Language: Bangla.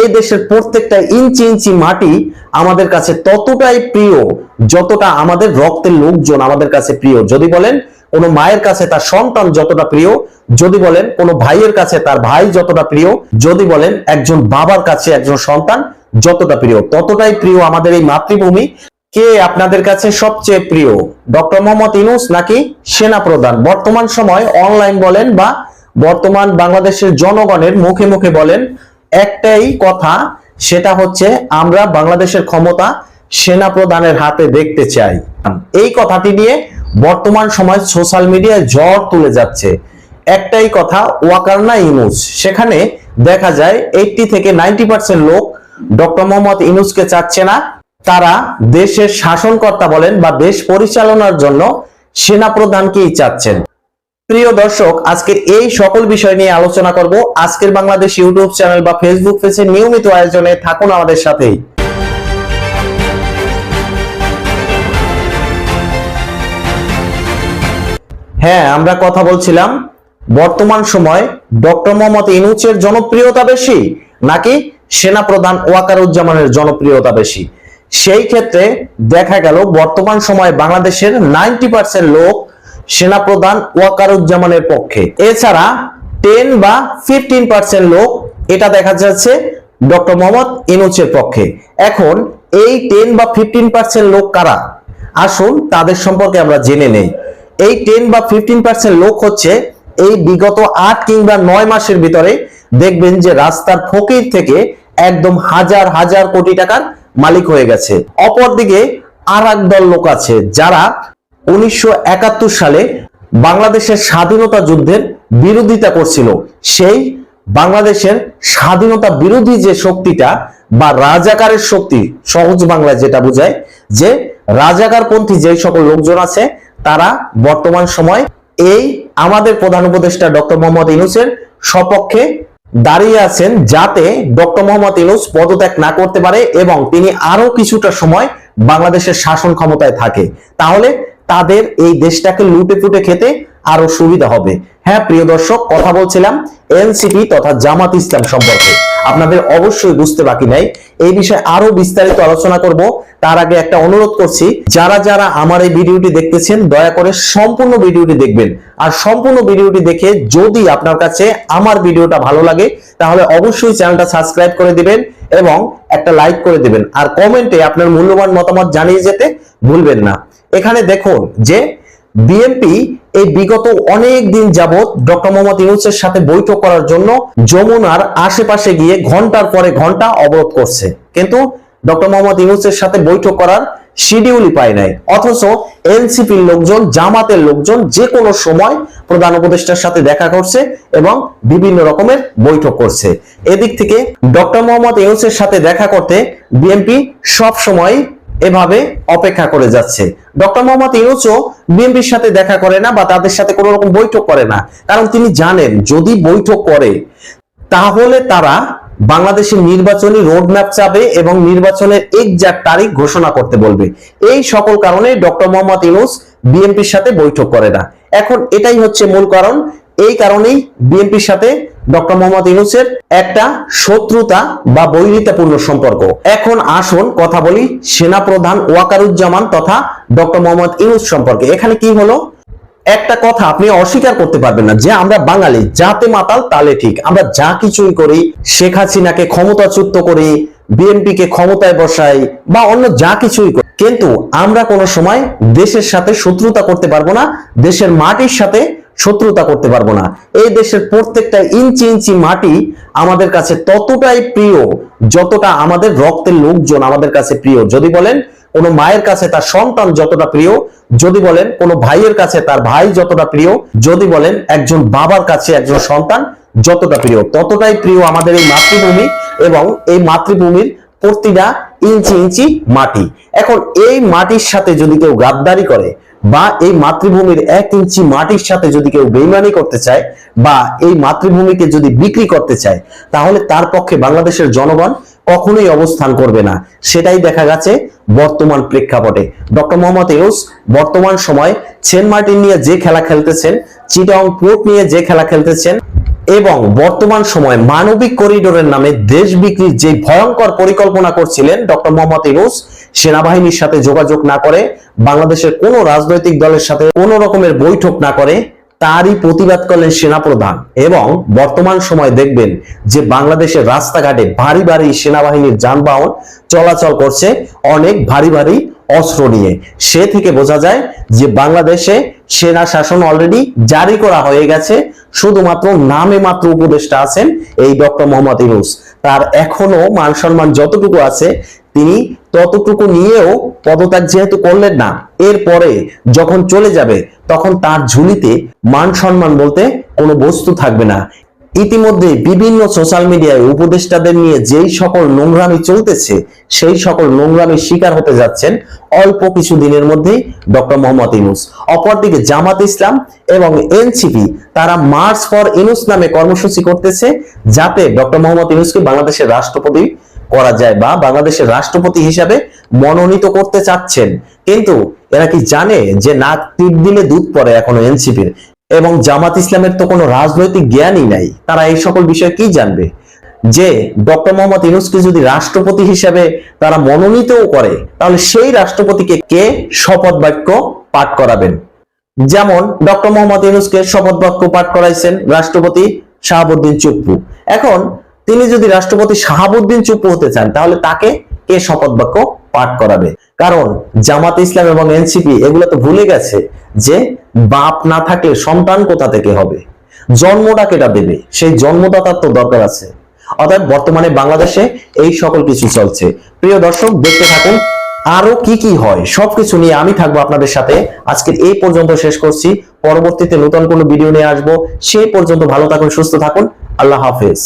এই দেশের প্রত্যেকটা ইঞ্চি ইঞ্চি মাটি আমাদের কাছে ততটাই প্রিয়, যতটা আমাদের রক্তের লোকজন আমাদের কাছে প্রিয়। যদি বলেন কোনো মায়ের কাছে তার সন্তান যতটা প্রিয়, যদি বলেন কোনো ভাইয়ের কাছে তার ভাই যতটা প্রিয়, যদি বলেন একজন বাবার কাছে একজন সন্তান যতটা প্রিয়, ততটাই প্রিয় আমাদের এই মাতৃভূমি। কে আপনাদের কাছে সবচেয়ে প্রিয়? ডক্টর মোহাম্মদ ইনুস নাকি সেনা প্রধান বর্তমান সময় অনলাইন বলেন বা বর্তমান বাংলাদেশের জনগণের মুখে মুখে বলেন একটাই কথা, সেটা হচ্ছে আমরা বাংলাদেশের ক্ষমতা সেনা প্রধানের হাতে দেখতে চাই। এই কথাটি নিয়ে বর্তমান সময় সোশ্যাল মিডিয়ায় ঝড় তুলে যাচ্ছে। একটাই কথা, ওয়াকারনা ইনুস সেখানে দেখা যায় এইটটি থেকে নাইনটি পার্সেন্ট লোক ডক্টর মোহাম্মদ ইনুসকে চাচ্ছে না। তারা দেশের শাসনকর্তা বলেন বা দেশ পরিচালনার জন্য সেনা প্রধানকেই চাচ্ছেন। প্রিয় দর্শক আজকের এই সকল বিষয় নিয়ে আলোচনা করব। আজকের বাংলাদেশ ইউটিউব চ্যানেল বা ফেসবুক পেজে নিয়মিত আয়োজনে থাকুন আমাদের সাথেই। হ্যাঁ আমরা কথা বলছিলাম, বর্তমান সময় ডক্টর মোহাম্মদ ইনুচের জনপ্রিয়তা বেশি নাকি সেনা প্রধান ওয়াকারুজ্জামানের জনপ্রিয়তা বেশি? সেই ক্ষেত্রে দেখা গেল, বর্তমান সময়ে বাংলাদেশের নাইনটি পার্সেন্ট লোক সেনাপ্রধান ওয়াকারুজ্জামানের পক্ষে। এছাড়া টেন বা ফিফটিন পার্সেন্ট লোক এটা দেখা যাচ্ছে ডক্টর মোহাম্মদ ইনুচের পক্ষে। এখন এই টেন বা ফিফটিন পার্সেন্ট লোক কারা? আসুন তাদের সম্পর্কে আমরা জেনে নেই। এই টেন বা ফিফটিন পার্সেন্ট লোক হচ্ছে এই বিগত আট কিংবা নয় মাসের ভিতরে দেখবেন যে রাস্তার ফকির থেকে একদম হাজার হাজার কোটি টাকার মালিক হয়ে গেছে। অপরদিকে আর দল লোক আছে যারা উনিশশো একাত্তর সালে বাংলাদেশের স্বাধীনতা যুদ্ধের বিরোধিতা করছিল। সেই বাংলাদেশের স্বাধীনতা বিরোধী যে শক্তিটা বা রাজাকারের শক্তি, সহজ বাংলায় যেটা বোঝায়, যে রাজাকারপন্থী যে সকল লোকজন আছে, তারা বর্তমান সময় এই আমাদের প্রধান উপদেষ্টা ডক্টর মোহাম্মদ ইনুসের সপক্ষে দাঁড়িয়ে আছেন যাতে ডক্টর মোহাম্মদ ইনুস পদত্যাগ না করতে পারে এবং তিনি আরও কিছুটা সময় বাংলাদেশের শাসন ক্ষমতায় থাকে। তাহলে তাদের এই দেশটাকে লুটে ফুটে খেতে আরও সুবিধা হবে। হ্যাঁ প্রিয় দর্শক, কথা বলছিলাম এনসিপি তথা জামাত ইসলাম সম্পর্কে। আপনাদের অবশ্যই বুঝতে বাকি নাই। এই বিষয়ে আরও বিস্তারিত আলোচনা করব। তার আগে একটা অনুরোধ করছি, যারা যারা আমার এই ভিডিওটি দেখতেছেন, দয়া করে সম্পূর্ণ ভিডিওটি দেখবেন। আর সম্পূর্ণ ভিডিওটি দেখে যদি আপনার কাছে আমার ভিডিওটা ভালো লাগে, তাহলে অবশ্যই চ্যানেলটা সাবস্ক্রাইব করে দিবেন। এবং একটা লাইক করে দিবেন। আর কমেন্টে আপনার মূল্যবান মতামত জানিয়ে যেতে ভুলবেন না। এখানে দেখুন যে বিএনপি এই বিগত অনেক দিন যাবৎ ডক্টর মোহাম্মদ ইউনুসের সাথে বৈঠক করার জন্য যমুনার আশেপাশে গিয়ে ঘণ্টার পরে ঘণ্টা অবরোধ করছে। কিন্তু ডক্টর মোহাম্মদ ইউনুসের সাথে বৈঠক করার শিডিউলই পায় নাই। অথচ এনসিপির লোকজন, জামাতের লোকজন যে কোনো সময় প্রধান উপদেষ্টার সাথে দেখা করছে এবং বিভিন্ন রকমের বৈঠক করছে। এদিক থেকে ডক্টর মোহাম্মদ ইউনুসের সাথে দেখা করতে বিএনপি সব সময় এভাবে অপেক্ষা করে যাচ্ছে। ডক্টর মোহাম্মদ ইউনুসও বিএনপির সাথে দেখা করে না বা তাদের সাথে কোনো রকম বৈঠক করে না। কারণ তিনি জানেন, যদি বৈঠক করে, তাহলে তারা বাংলাদেশের নির্বাচনী রোডম্যাপ চাবে এবং নির্বাচনের একজাক্ট তারিখ ঘোষণা করতে বলবে। এই সকল কারণে ডক্টর মোহাম্মদ ইউনুস বিএনপির সাথে বৈঠক করে না। এখন এটাই হচ্ছে মূল কারণ। এই কারণেই বিএনপির সাথে ডক্টর মোহাম্মদ ইউনুসের একটা শত্রুতা বা বৈরিতাপূর্ণ সম্পর্ক। এখন আসুন কথা বলি সেনাপ্রধান ওয়াকারুজ্জামান তথা ডক্টর মোহাম্মদ ইউনুস সম্পর্কে। এখানে কি হলো? একটা কথা আপনি অস্বীকার করতে পারবেন না যে আমরা বাঙালি যাতে মাতাল তালে ঠিক। আমরা যা কিছুই করি, শেখ হাসিনাকে ক্ষমতাচ্যুত করি বিএনপি কে ক্ষমতায় বসাই, বা অন্য যা কিছুই করি। কিন্তু আমরা কোনো সময় দেশের সাথে শত্রুতা করতে পারব না, দেশের মাটির সাথে শত্রুতা করতে পারব না। এই দেশের প্রত্যেকটা ইঞ্চি ইঞ্চি মাটি আমাদের কাছে ততটাই প্রিয়, যতটা আমাদের রক্তের লোকজন আমাদের কাছে প্রিয়। যদি বলেন কোনো মায়ের কাছে তার সন্তান যতটা প্রিয়, যদি বলেন কোনো ভাইয়ের কাছে তার ভাই যতটা প্রিয়, যদি বলেন একজন বাবার কাছে একজন সন্তান যতটা প্রিয়, ততটাই প্রিয় আমাদের এই মাতৃভূমি এবং এই মাতৃভূমির প্রতিটা ইঞ্চি ইঞ্চি মাটি। এখন এই মাটির সাথে যদি কেউ গাদ্দারি করে বা এই মাতৃভূমির এক ইঞ্চি মাটির সাথে যদি কেউ বেইমানি করতে চায় বা এই মাতৃভূমিকে যদি বিক্রি করতে চায়, তাহলে তার পক্ষে বাংলাদেশের জনগণ কখনোই অবস্থান করবে না। সেটাই দেখা গেছে বর্তমান প্রেক্ষাপটে। ডক্টর মোহাম্মদ ইউস বর্তমান সময় সেন্ট মার্টিন নিয়ে যে খেলা খেলতেছেন, চিটাং পোর্ট নিয়ে যে খেলা খেলতেছেন এবং বর্তমান সময়ে মানবিক করিডোরের নামে দেশ বিক্রির যে ভয়ঙ্কর পরিকল্পনা করছিলেন ডক্টর মোহাম্মদ ইউনুস, সেনাবাহিনীর সাথে যোগাযোগ না করে, বাংলাদেশের কোনো রাজনৈতিক দলের সাথে কোনো রকমের বৈঠক না করে তারই প্রতিবাদ করলেন সেনাপ্রধান। এবং বর্তমান সময় দেখবেন যে বাংলাদেশের রাস্তাঘাটে ভারী ভারী সেনাবাহিনীর যানবাহন চলাচল করছে অনেক ভারী ভারী অস্ত্র নিয়ে। সে থেকে বোঝা যায় যে বাংলাদেশে সেনা শাসন অলরেডি জারি করা হয়ে গেছে। শুধুমাত্র নামে মাত্র উপদেষ্টা আছেন এই ডক্টর মোহাম্মদ ইউনুস। তার এখনও মান সম্মান যতটুকু আছে, তিনি ততটুকু নিয়েও পদত্যাগ যেহেতু করলেন না, এরপরে যখন চলে যাবে, তখন তার ঝুলিতে মান সম্মান বলতে কোনো বস্তু থাকবে না। ইতিমধ্যে বিভিন্ন সোশ্যাল মিডিয়ায় উপদেষ্টাদের নিয়ে যেই সকল নোংরামি চলতেছে, সেই সকল নোংরামির শিকার হতে যাচ্ছেন অল্প কিছু দিনের মধ্যেই ডক্টর মোহাম্মদ ইনুস অপরদিকে জামাত ইসলাম এবং এনসিপি, তারা মার্চ ফর ইনুস নামে কর্মসূচি করতেছে যাতে ডক্টর মোহাম্মদ ইনুসকে বাংলাদেশের রাষ্ট্রপতি করা যায় বা বাংলাদেশের রাষ্ট্রপতি হিসাবে মনোনীত করতে চাচ্ছেন। কিন্তু এরা কি জানে যে নাক টিপ দিলে দুধ পড়ে এখনও এনসিপির? এবং জামাত ইসলামের তো কোনো রাজনৈতিক জ্ঞানই নাই। তারা এই সকল বিষয় কি জানবে? যে ডক্টর মোহাম্মদ ইউনুসকে যদি রাষ্ট্রপতি হিসাবে তারা মনোনীতও করে, তাহলে সেই রাষ্ট্রপতিকে কে শপথ বাক্য পাঠ করাবেন? যেমন ডক্টর মোহাম্মদ ইউনুসকে শপথ বাক্য পাঠ করাইছেন রাষ্ট্রপতি শাহাবুদ্দিন চুপ্পু। এখন তিনি যদি রাষ্ট্রপতি শাহাবুদ্দিন চুপ্পু হতে চান, তাহলে তাকে কে শপথ বাক্য পাঠ করাবে। কারণ জামাত ইসলাম এবং এনসিপি এগুলো তো ভুলে গেছে যে বাপ না থাকলে সন্তান কোথা থেকে হবে? জন্মটা কেটা দেবে? সেই জন্মদাতার তো দরকার আছে। অর্থাৎ বর্তমানে বাংলাদেশে এই সকল কিছু চলছে। প্রিয় দর্শক, দেখতে থাকুন আরও কি কি হয়। সবকিছু নিয়ে আমি থাকব আপনাদের সাথে। আজকের এই পর্যন্ত শেষ করছি। পরবর্তীতে নতুন কোনো ভিডিও নিয়ে আসব। সেই পর্যন্ত ভালো থাকুন, সুস্থ থাকুন। আল্লাহ হাফেজ।